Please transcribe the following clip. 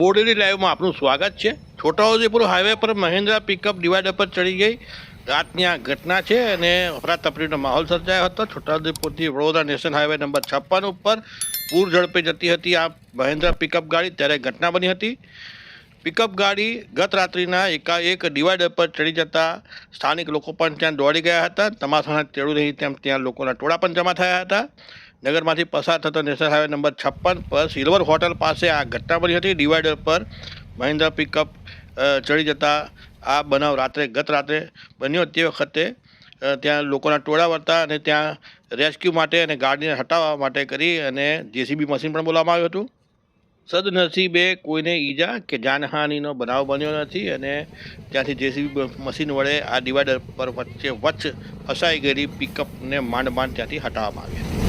બોડેલી લાઈવમાં આપનું સ્વાગત છે. છોટાઉદેપુર હાઈવે પર મહિન્દ્રા પિકઅપ ડિવાઈડર પર ચડી ગઈ. રાતની આ ઘટના છે અને અફરાતફરીનો માહોલ સર્જાયો હતો. છોટાઉદેપુરથી વડોદરા નેશનલ હાઈવે નંબર છપ્પન ઉપર પૂર ઝડપે જતી હતી આ મહિન્દ્રા પિકઅપ ગાડી. ત્યારે ઘટના બની હતી. પિકઅપ ગાડી ગત રાત્રિના એકાએક ડિવાઈડર પર ચડી જતા સ્થાનિક લોકો પણ ત્યાં દોડી ગયા હતા. તમાસાના તેડું રહી તેમ ત્યાં લોકોના ટોળા પણ જમા થયા હતા. નગરમાંથી પસાર થતો નેશનલ હાઈવે નંબર છપ્પન પર સિલ્વર હોટલ પાસે આ ઘટના બની હતી. ડિવાઈડર પર મહિન્દ્રા પિકઅપ ચડી જતા આ બનાવ રાત્રે, ગત રાત્રે બન્યો. તે વખતે ત્યાં લોકોના ટોળા વળતા અને ત્યાં રેસ્ક્યુ માટે અને ગાડીને હટાવવા માટે કરી અને જેસીબી મશીન પણ બોલાવવામાં આવ્યું હતું. સદનસીબે કોઈને ઈજા કે જાનહાનિનો બનાવ બન્યો નથી અને ત્યાંથી જેસીબી મશીન વડે આ ડિવાઈડર પર વચ્ચે વચ્ચ ફસાઈ ગયેલી પિકઅપને માંડ માંડ ત્યાંથી હટાવવામાં આવી હતી.